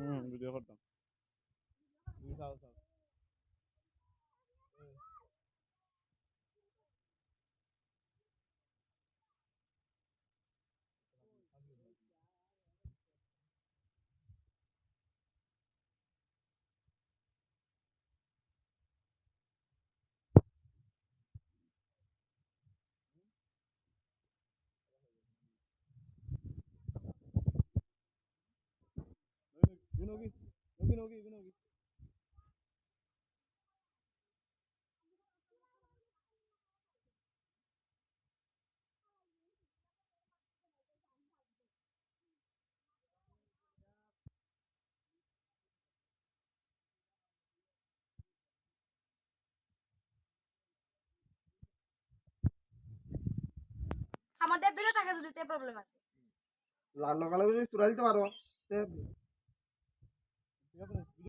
হুম video করতাম যাও যাও বিনোগি বিনোগি বিনোগি আমাদের দুটো টাকা দিতে প্রবলেম আছে। লাল লগালে যদি চুরা দিতে পারো Yeah, but